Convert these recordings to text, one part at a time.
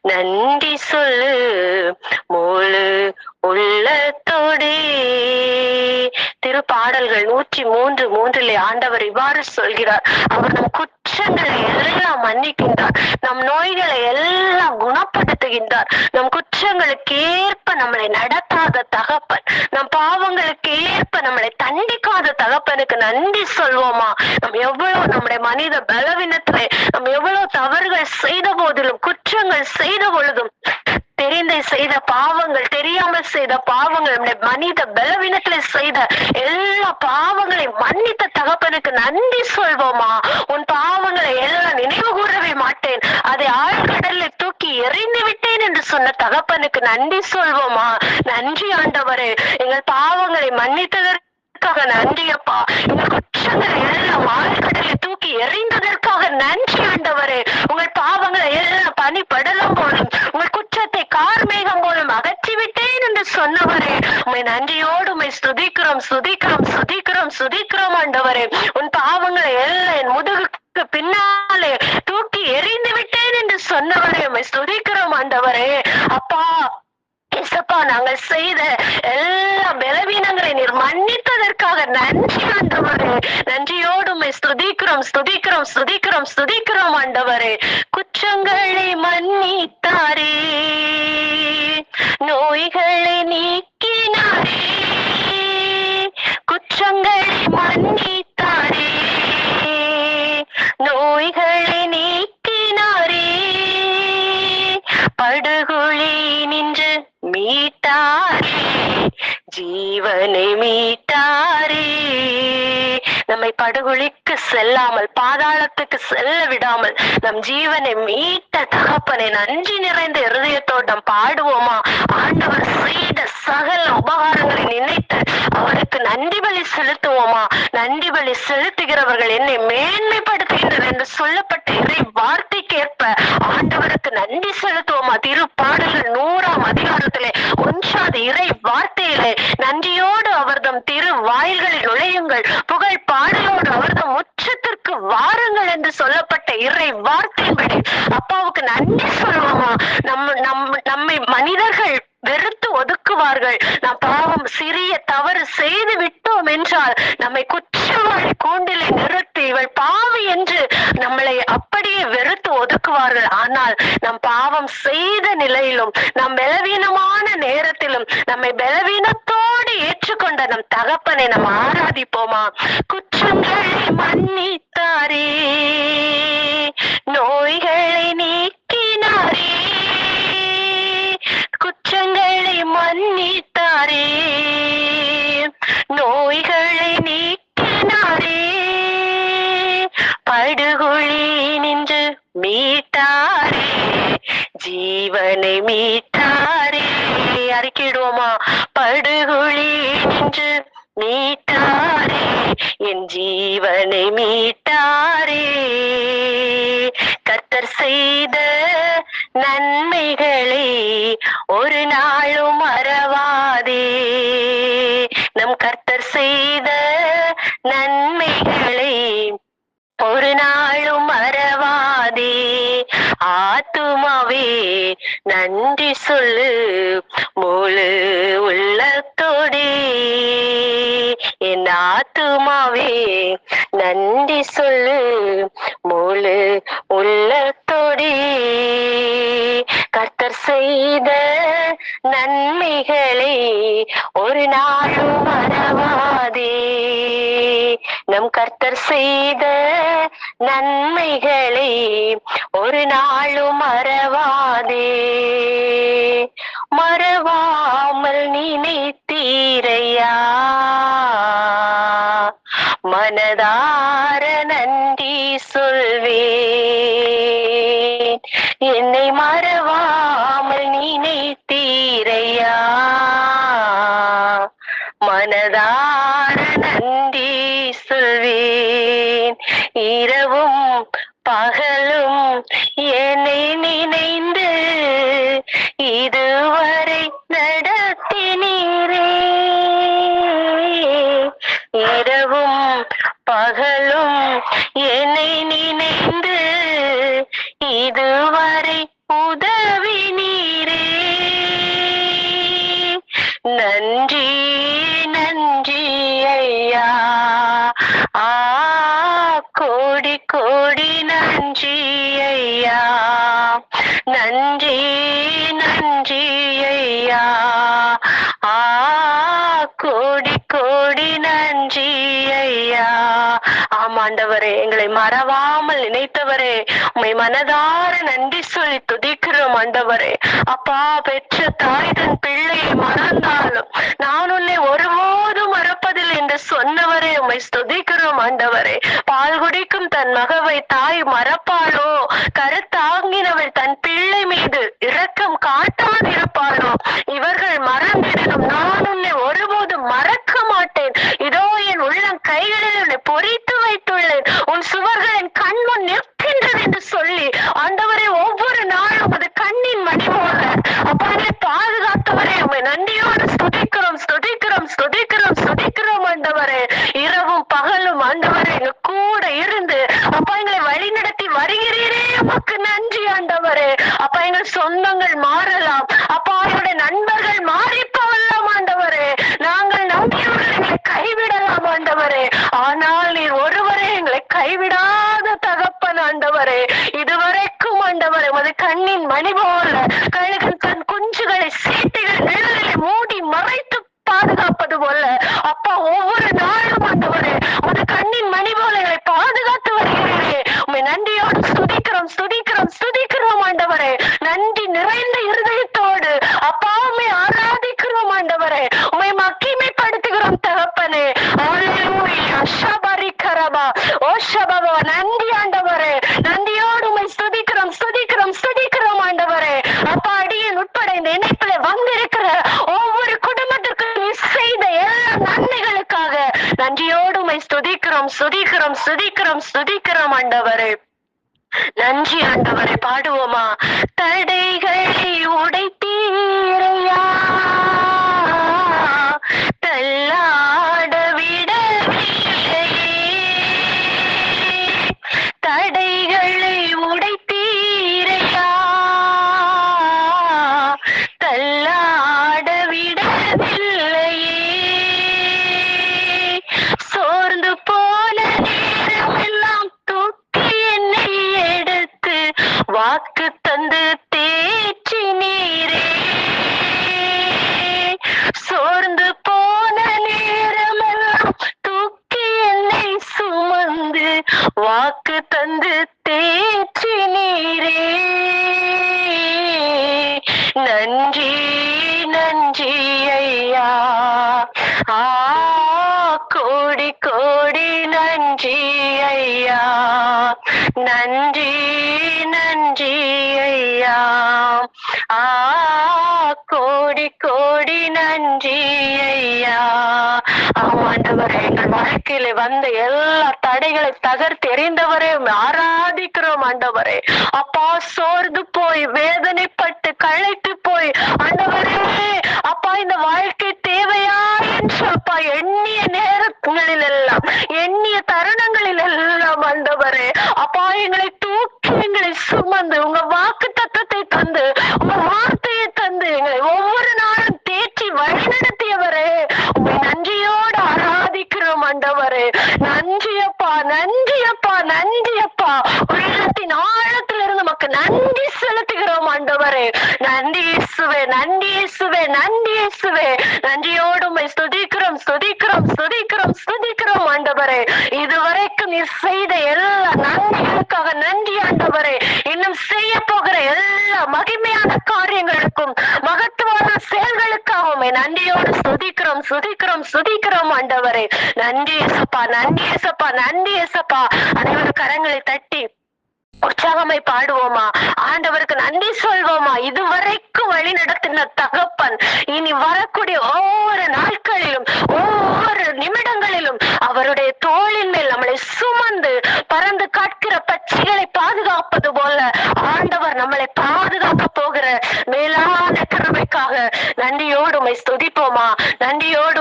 நன்றி சொல்லு முழு உள்ளத்தோடு. திருப்பாடல்கள் நூற்றி மூன்று மூன்றிலே ஆண்டவர் இவ்வாறு சொல்கிறார். அவர் நம் குற்றங்களை எல்லாம் மன்னிக்கின்றார். நம் நோய்களை எல்லாம் குணப்படுத்துகின்றார். நம் குற்றங்களுக்கு ஏற்ப நம்மளை நடத்தாத தகப்பன். நம் பாவங்களுக்கு ஏற்ப நம்மளை தண்டிக்காத தகப்பனுக்கு நன்றி சொல்வோமா? நம்ம எவ்வளவு நம்முடைய மனித பலவீனத்திலே நம்ம எவ்வளவு தவறுகள் செய்த போதிலும் குற்றங்கள் செய்த பொழுதும் தெரிந்த செய்த பாவங்கள் தெரியாமல் செய்த பாவங்கள் நம்முடைய மனித பலவீனத்துல செய்த எல்லா பாவங்களையும் மன்னித்த தகப்பனுக்கு நன்றி சொல்வோமா? உன் பாவங்களை எல்லாம் நினைவு கூறவே தூக்கி எறிந்து விட்டேன் என்று சொன்ன தகப்பனுக்கு நன்றி சொல்வோமா? நன்றி ஆண்டவரே. எங்கள் பாவங்களை மன்னித்ததற்காக நன்றி அப்பா. எங்கள் குற்றங்களை எல்லாம் ஆழ்கடலில் தூக்கி எறிந்ததற்காக நன்றி ஆண்டவரே. உங்கள் பாவங்களை எல்லாம் பனி படலம் போலும் உங்கள் குற்றத்தை கார்மேகம் போலும் அகற்றிவிட்டேன் என்று சொன்னவரே. உண்மை நன்றியோடு உண்மை ஸ்துதிக்கிறோம் ஸ்துதிக்கிறோம் ஸ்துதிக்கிறோம் ஸ்துதிக்கிறோம் ஆண்டவரே. உன் பாவங்களை எல்லாம் என் முதுகுக்கு பின் தூக்கி எறிந்து விட்டேன் என்று துதிக்கிறோம் ஆண்டவரே. அப்பா இசப்பா நாங்கள் செய்த எல்லா பலவீனங்களை நீர் மன்னித்ததற்காக நன்றி ஆண்டவரே. நன்றியோடு உம்மை ஸ்துதிக்கிறோம் ஸ்துதிக்கிறோம் ஸ்துதிக்கிறோம் ஸ்துதிக்கிறோம் ஆண்டவரே. அவனை மீட்டாரே. நம்மை படுகொலிக்கு செல்லாமல் பாதாளத்துக்கு செல்ல விடாமல் நம் ஜீவனை மீட்ட தகப்பனை நன்றி நிறைந்த இருதயத்தோடு நாம் பாடுவோமா? ஆண்டவர் செய்த சகல உபகாரங்களை நினைத்து அவருக்கு நன்றி பலி செலுத்துவோமா? நன்றி பலி செலுத்துகிறவர்கள் என்னை மேன்மைப்படுத்துகின்றனர் என்று சொல்லப்பட்ட இறை வார்த்தைக்கேற்ப ஆண்டவருக்கு நன்றி செலுத்துவோமா? திருப்பாடல்கள் நூறாம் அதிகாரத்திலே ஒன்றாவது இறை வார்த்தையிலே நன்றியோடு அவர்தம் திரு வாயில்களில் நுழையுங்கள். புகழ் பாடலோடு அவர்தம் உச்சத்திற்கு வாருங்கள் என்று சொல்லப்பட்ட இறை வார்த்தையின்படி அப்பாவுக்கு நன்றி சொல்லுவோமா? நம்ம நம் நம்மை மனிதர்கள் வெறும் ஒதுக்குவார்கள். நாம் பாவம் சிறிய தவறு செய்து விட்டோம் என்றால் நம்மை குற்றவாளி கூண்டிலே நிறுத்தி இவள் பாவி என்று நம்மளை அப்படியே வெறுத்து ஒதுக்குவார்கள். ஆனால் நம் பாவம் செய்த நிலையிலும் நம் பலவீனமான நேரத்திலும் நம்மை பலவீனத்தோடு ஏற்றுக்கொண்ட நம் தகப்பனை நாம் ஆராதிப்போமா? குற்றங்களை மன்னித்தாரே. நோய்கள் நம் கர்த்தர் செய்த நன்மைகளை ஒரு நாளும் மறவாதே. ஆத்துமாவே நன்றி சொல்லு முழு உள்ளத்தோடே. என் ஆத்துமாவே நன்றி சொல்லு முழு உள்ளத்தோடே. கத்தர் செய்த நன்மைகளை ஒரு நாளும் மறவாதே. நம் கர்த்தர் செய்த நன்மைகளை ஒரு நாளும் மறவாதே. மறவா ನೀ ஆண்டவரே எங்களை மறவாமல் நினைத்தவரே உண்மை மனதார நன்றி சொல்லி துதிக்கிறோம் ஆண்டவரே. அப்பா பெற்ற தாய் தன் பிள்ளையை மறந்தாலும் நான் உன்னை ஒருபோதும் மறப்பதில்லை என்று சொன்னவரே உண்மை துதிக்கிறோம் ஆண்டவரே. பால் குடிக்கும் தன் மகவை தாய் மறப்பாளோ? கருத்தாங்கினவள் தன் பிள்ளை மீது இரக்கம் காட்டாதிருப்பாளோ இவர்கள் மறந்து நான் உன்னை ஒருபோதும் மறக்க மாட்டேன் இதோ என் உள்ளம் கைகளில் உன்னை பொறித்து வைத்துள்ளேன் உன் சுவர்களின் கண்முன் நிற்கின்றது என்று சொல்லி ஆண்டவரை ஒவ்வொரு நாளும் அது கண்ணின் மணி போல அப்பாவை பாதுகாத்தவரே உண்மை நன்றியோடு ஸ்துதிக்கிறோம் ஸ்துதிக்கிறோம் ஸ்துதிக்கிறோம் ஸ்துதிக்கிறோம் ஆண்டவரே இரவும் பகலும் ஆண்டவரே எங்க கூட இருந்து அப்பா எங்களை வழி நடத்தி வருகிறீரே உமக்கு நன்றி ஆண்டவரே அப்பா எங்கள் சொந்தங்கள் மாறலாம் அப்பா என்னுடைய நண்பர்கள் மாறி போகலாம் ஆண்டவரே நாங்கள் நம்பியவர்கள் எங்களை கைவிடலாம் ஆண்டவரே ஆனால் நீர் ஒருவரே எங்களை கைவிடாத தகப்பன் ஆண்டவரே இதுவரைக்கும் ஆண்டவரே உமது கண்ணின் மணி போல கழுகன் தன் குஞ்சுகளை சீட்டிகள் நிழலிலே மூடி மறைத்து பாதுகாப்பது போல அப்பா ஒவ்வொரு நாளும் ஆண்டவரே உமது கண்ணின் மணி போல எங்களை பாதுகாத்து வருகிறீரே உண்மை நன்றியோடு ஸ்துதிக்கிறோம் ஸ்துதிக்கிறோம் ஸ்துதிக்கிறோம் ஆண்டவரே நன்றி நிறைந்த இருதயத்தோடு அப்பா உம்மை ஆராதிக்கிறோம் ஆண்டவரே உம்மை மகிமைப்படுத்துகிறோம் தகப்பனே அல்லேலூயா ஷபரி கரபா ஓ ஷபபா நன்றி ஆண்டவரே நன்றியோடு உம்மை ஸ்துதிக்கிறோம் ஸ்துதிக்கிறோம் ஸ்துதிக்கிறோம் ஆண்டவரே அப்பா அடியேன் உட்பட இந்த இணைப்பில் வந்திருக்கிற ஒவ்வொரு குடும்பத்திற்கும் நீ செய்த எல்லா நன்மைகளுக்காக நன்றியோடு உம்மை ஸ்துதிக்கிறோம் சுதிக்கிறோம் சுதிக்கிறோம் ஆண்டவரே. நன்றி ஆண்டவரை பாடுவோமா? தடைகளை உடை கோடி நன்றி ஐயா. ஆமாண்டவரே எங்கள் வாழ்க்கையில வந்த எல்லா தடைகளை தகர்த்து எறிந்தவரே ஆராதிக்கிறோம் ஆண்டவரே. அப்பா சோர்ந்து போய் வேதனைப்பட்டு களைத்து போய் ஆண்டவரே அப்பா இந்த வாழ்க்கை தேவையா என்று அப்பா எண்ணிய நேரங்களில் எல்லாம் எண்ணிய தருணங்களில் எல்லாம் ஆண்டவரே. அப்பா எங்களை தூக்கி எங்களை சுமந்து உங்க வாக்கு தத்தத்தை தந்து உங்க வார்த்தையை தந்து எங்களை ஒவ்வொரு நாளும் வழிநடத்தியவரே உங்களை நன்றியோடு ஆராதிக்கிறோம் ஆண்டவரே. நன்றியப்பா நன்றியப்பா நன்றியப்பா. உலகத்தின் ஆழ நன்றி செலுத்துகிறோம் ஆண்டவரே. நன்றி இயேசுவே நன்றி இயேசுவே நன்றி இயேசுவே. நன்றியோடு உம்மை ஸ்துதிக்கிறோம் ஸ்துதிக்கிறோம் ஸ்துதிக்கிறோம் ஸ்துதிக்கிறோம் ஆண்டவரே. இதுவரைக்கும் நீ செய்த எல்லா நன்மைகளுக்காக நன்றி ஆண்டவரே. இன்னும் செய்ய போகிற எல்லா மகிமையான காரியங்களுக்கும் மகத்துவமான செயல்களுக்காக உம்மை நன்றியோடு சுதிக்கிறோம் சுதிக்கிறோம் சுதிக்கிறோம் ஆண்டவரே. நன்றி ஏசப்பா நன்றி ஏசப்பா நன்றி ஏசப்பா அனைவரும் கரங்களை தட்டி உற்சாகமாய் பாடுவோமா? ஆண்டவருக்கு நன்றி சொல்வோமா? இதுவரைக்கும் வழி நடத்தின தகப்பன் இனி வரக்கூடிய ஒவ்வொரு நாட்களிலும் ஒவ்வொரு நிமிடங்களிலும் அவருடைய தோளின் மேல் நம்மளை சுமந்து பறந்து காட்கிற பட்சிகளை பாதுகாப்பது போல ஆண்டவர் நம்மளை பாதுகாக்க போகிற மேலான கருமைக்காக நன்றியோடு உம்மை ஸ்துதிப்போமா? நன்றியோடு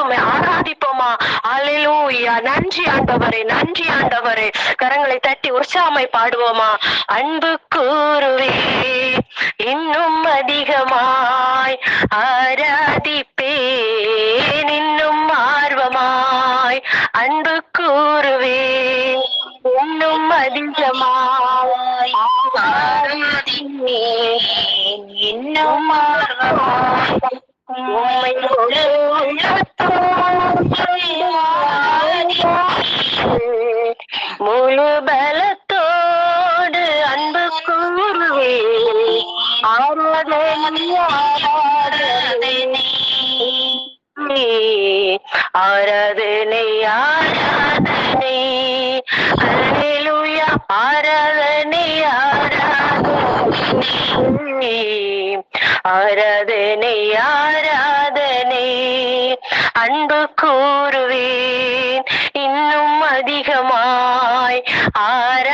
அல்லேலூயா நன்றி ஆண்டவரே நன்றி ஆண்டவரே. கரங்களை தட்டி உற்சாகமாய் பாடுவோமா அன்பு கூறுவே அதிகமாய் ஆராதிப்பேன் இன்னும் ஆர்வமாய் அன்பு கூறுவே இன்னும் அதிகமாய் ஆராதிப்பேன் இன்னும் ஆர்வமாய் அன்பு கூறுவேன் இன்னும் அதிகமாய் ஆர்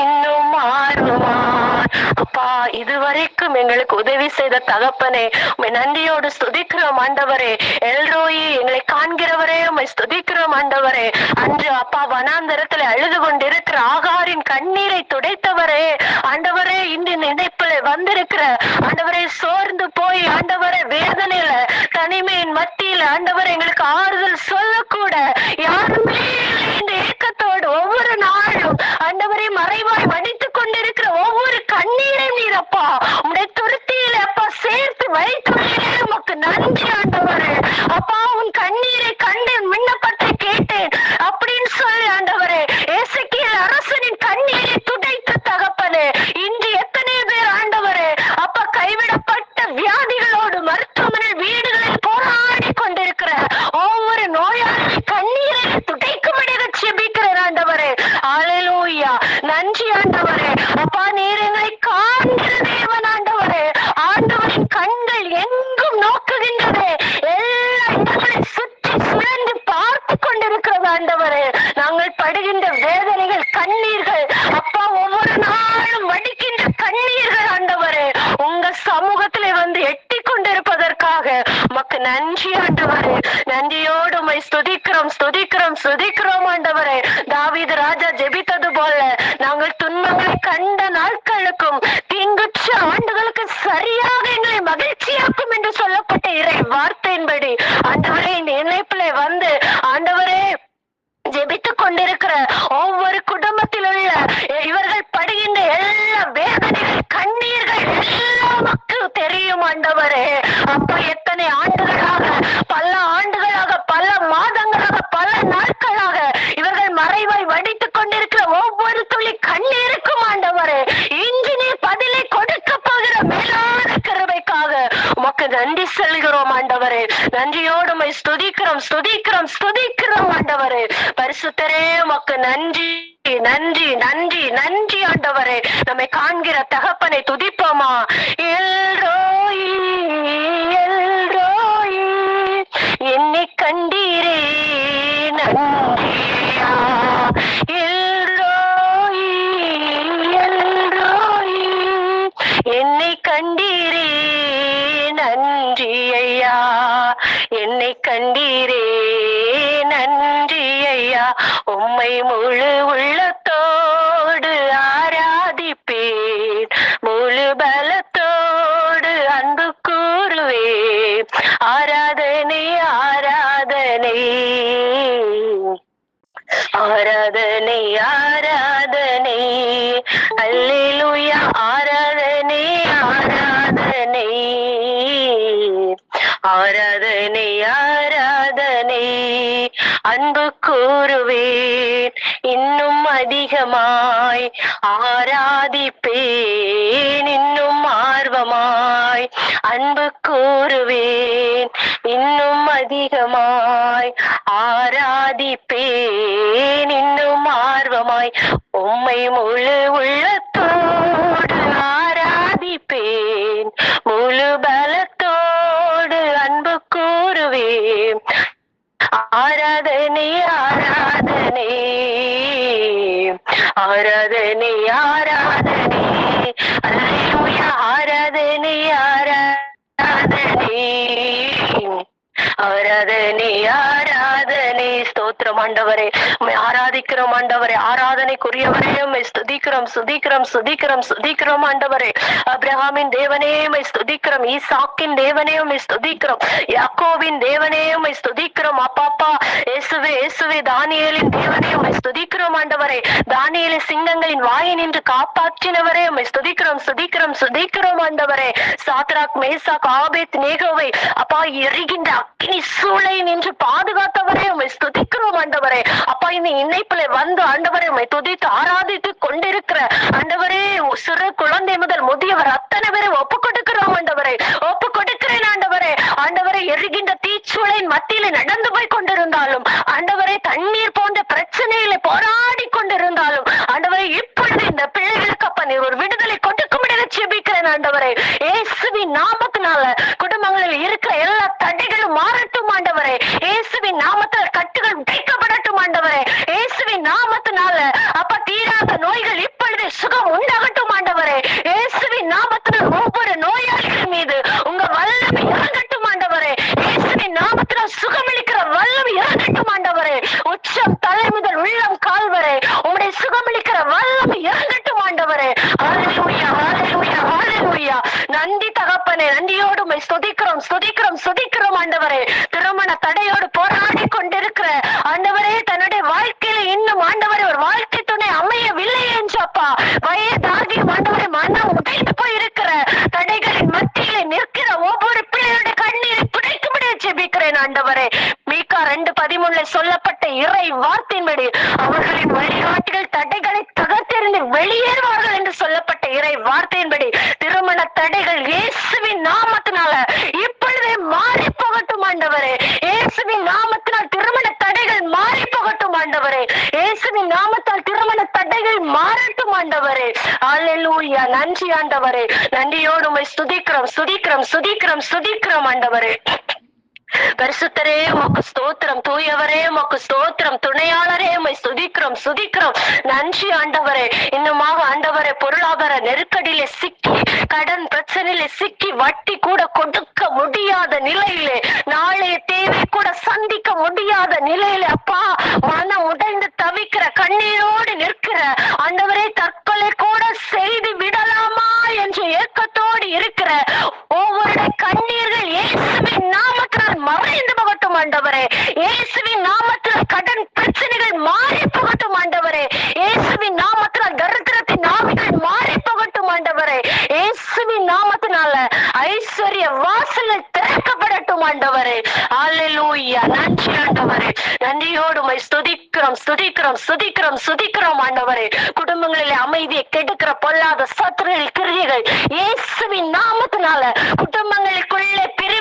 இன்னும் ஆர்வமாய் அப்பா இதுவரைக்கும் எங்களுக்கு உதவி செய்த தகப்பனே உண்மை நன்றியோடு ஸ்துதிக்கிறோம் ஆண்டவரே எல்ரோயி எங்களை காண்கிறவரே உண்மை ஸ்துதிக்கிறோம் ஆண்டவரே அன்று அப்பா வனாந்தரத்துல அழுது கொண்டிருக்கிற ஆகாரின் கண்ணீரை துடைத்தவரே ஆண்டவரே இன்று நினைப்புல வந்திருக்கிற ஆண்டவரே சோர்ந்து போய் ஆண்டவரே வேதனையில தனிமையின் மத்தியில ஆண்டவரே எங்களுக்கு ஆறுதல் சொல்லக்கூட யாருமே ஏக்கத்தோடு ஒவ்வொரு நாளும் ஆண்டவரே மறைவாய் வடித்துக் கொண்டிருக்கிற ஒவ்வொரு கண்ணீரையும் நீர் அப்பா உடைய துருத்தியில அப்பா சேர்த்து வைத்து உமக்கு நன்றி ஆண்டவரே அப்பா உன் கண்ணீரை கண்டேன் விண்ணப்பத்தை கேட்டேன் அப்படின்னு சொல்லி ஆண்டவரே ஏசக்கியல் அரசனின் கண்ணீரை துடைத்து தகப்பனே இன்று எத்தனை பேர் ஆண்டவரே அப்பா கைவிடப்பட்ட வியாதிகளோடு மருத்துவமனை வீடுகளில் போராடி கொண்டிருக்கிற ஒவ்வொரு நோயாளி கண்ணீரை துடைக்கும்படியாக செபிக்கிறேன் ஆண்டவரே அல்லேலூயா நன்றி ஆண்டவரே அப்பா நீர் எங்களை காண்கிற தேவன் ஆண்டவரே ஆண்டவரின் கண்கள் எங்கும் நோக்குகின்றதே எல்லா இடங்களை சுற்றி சுழன்று பார்த்து கொண்டிருக்கிறது ஆண்டவரே நாங்கள் படுகின்ற வேதனைகள் கண்ணீர்கள். அப்பா ஒவ்வொரு நாளும் வடிக்கின்ற கண்ணீர்கள் ஆண்டவரே. உங்க சமூகத்திலே வந்து எட்டி கொண்டிருப்பதற்காக உமக்கு நன்றி ஆண்டவரே. நன்றியோ ஆராதிப்பேன். இன்னும் ஆர்வமாய் அன்பு கூறுவேன். இன்னும் அதிகமாய் ஆராதிப்பேன். இன்னும் ஆர்வமாய் உம்மை முழு உள்ளத்தோடு ஆராதிப்பேன். முழு பலத்தோடு அன்பு கூறுவேன். ஆராதனை ஆராதனை. ஆராதனை ஆராதனை அல்லேலூயா ஆராதனை ஆராதனை ஆராதனை ஆராதனை ஸ்தோத்திரம் ஆண்டவரே ஆராதிக்கிறோம் ஆண்டவரே ஆராதனைக்குரியவரே உம்மை ஸ்துதிக்கிறோம் சுதிக்கிறோம் சுதிக்கிறோம் சுதிக்கிறோம் ஆண்டவரே அப்ரஹாமின் தேவனே உம்மை ஸ்துதிக்கிறோம் ஈசாக்கின் தேவனே உம்மை ஸ்துதிக்கிறோம் யாக்கோவின் தேவனே உம்மை ஸ்துதிக்கிறோம் அப்பாப்பா இயேசுவே இயேசுவே தானியலின் தேவனே ஆண்டவரே தானியேலை சிங்கங்களின் வாயை நின்று காப்பாற்றினவரே உம்மை சுதிக்கிறோம் சுதிக்கிறோம் சுதிக்கிறோம் ஆண்டவரே. சாத்ராக் மேசாக் ஆபேத் நேகோவை அப்பா எரிகின்ற அக்னி சூளை நின்று பாதுகாத்தவரே உம்மை ஸ்துதிக்கிறோம் ஆண்டவரே. அப்பா இந்த இணைப்புல வந்து ஆண்டவரே உம்மை துதித்து ஆராதித்து கொண்டிருக்கிற ஆண்டவரே சிறு குழந்தை முதல் முதியவர் அத்தனை பேரை ஒப்பு கொடுக்கிறோம் ஆண்டவரே. ஒப்பு கொடுக்கிறேன் ஆண்டவரே. ஆண்டவரே எரிகின்ற தீச்சூளையின் மத்தியில நடந்து போய் கொண்டிருந்தாலும் ஆண்டவரே தண்ணீர் போன்ற பிரச்சனையில போரா போராடி கொண்டிருந்தாலும் ஆண்டவரே இப்பொழுது இந்த பிள்ளைகளுக்கு அப்ப நீர் ஒரு விடுதலை கொடுக்கும்படி ஜெபிக்கிறேன் ஆண்டவரே. இயேசுவின் நாமத்தினால குடும்பங்களில் இருக்கிற எல்லா தடைகளும் மாறட்டும் ஆண்டவரே. இயேசுவின் நாமத்தில் கட்டுகள் உடைக்கப்படட்டும் ஆண்டவரே. இயேசுவின் நாமத்தினால அப்ப தீராத நோய்கள் இப்பொழுது சுகம் உண்டாகட்டும் ஆண்டவரே இயேசுவின் நாமத்தினால் ஒவ்வொரு நோயாளிகள் மீது உங்க வல்லமை இறங்கட்டும் ஆண்டவரே இயேசுவின் நாமத்தினால் சுகமளிக்கிற வல்லமை இறங்கட்டும் ஆண்டவரே உச்சம் தலை முதல் உள்ளம் கால் வரை உம்முடைய சுகமளிக்கிற வல்லமை இறங்கட்டும் ஆண்டவரே ஹalleluya ஹalleluya ஹalleluya நன்றி தகப்பனே நன்றியோடு உம்மை ஸ்துதிக்கிறோம் ஸ்துதிக்கிறோம் ஸ்துதிக்கிறோம் ஆண்டவரே திருமண தடையோடு போராடி கொண்டிருக்கிற ஆண்டவரே தன்னுடைய வாழ்க்கையில இன்னும் ஆண்டவரே ஒரு வாழ்க்கை துணை அமையவில்லை என்றப்பா வயதாகி ஆண்டவரே மனம் உடைந்து போயிருக்கிற தடைகளின் மத்தியிலே நிற்கிற ஒவ்வொரு பிள்ளைகளுடைய கண்ணீரை துடைக்கும்படி ஜெபிக்கிறேன் ஆண்டவரே மீகா ரெண்டு பதிமூணுல சொல்லப்பட்ட இறை வார்த்தையின்படி அவர்களின் வழிகாட்டிகள் தடைகளை தகர்த்தெறிந்து வெளியேறுவார்கள் என்று சொல்லப்பட்ட இறை வார்த்தையின்படி திருமண தடைகள் இயேசுவின் நாமத்தினால இப்பொழுதே மாறி போகட்டும் ஆண்டவரே இயேசுவின் நாமத்தினால் திருமண தடைகள் மாறி போகட்டும் ஆண்டவரே இயேசுவின் நாமத்தால் திருமண தடைகள் மாறட்டும் ஆண்டவரே நன்றி ஆண்டவரே. நன்றியோடு உண்மை சுதிக்கிறோம் சுதிக்கிறோம் சுதிக்கிறோம் சுதிக்கிறோம் ஆண்டவரே. பரிசுத்தரே உமக்கு ஸ்தோத்திரம். தூயவரே உமக்கு ஸ்தோத்திரம். துணையாளரே உமை சுதிக்கிறோம் சுதிக்கிறோம் நன்றி ஆண்டவரே. இன்னுமாக ஆண்டவரே பொருளாதார நெருக்கடியில சிக்கி கடன் பிரச்சனையில சிக்கி வட்டி கூட கொடுக்க முடியாத நிலையிலே நாளைய தேவை கூட சந்திக்க முடியாத நிலையில அப்பா மனம் உடைந்து தவிக்கிற கண்ணீரோடு நிற்கிற ஆண்டவரே தற்கொலை கூட செய்து விடலாமா என்று ஏக்கத்தோடு இருக்கிற ஒவ்வொரு கண்ணீர்கள் இயேசுவின் ஆண்டவரே. இயேசுவின் நாமத்தினால் கடன் பிரச்சனைகள் மாறி போகட்டும் ஆண்டவரே. இயேசுவின் நாமத்தினால் தரித்திரத்தின் நாவிகள் மாறி போகட்டும் ஆண்டவரே. இயேசுவின் நாமத்தினால ஐஸ்வர்ய வாசல்கள் திறக்கப்படட்டும் ஆண்டவரே. அல்லேலூயா நன்றி ஆண்டவரே. நன்றியோடு மை ஸ்துதிக்கிறோம் ஸ்துதிக்கிறோம் ஸ்துதிக்கிறோம் ஸ்துதிக்கிறோம் ஆண்டவரே. குடும்பங்களில் அமைதியை கெடுக்கிற பொல்லாத சத்துருகள் கிரியைகள் இயேசுவின் நாமத்தினால குடும்பங்களுக்குள்ளே பிரி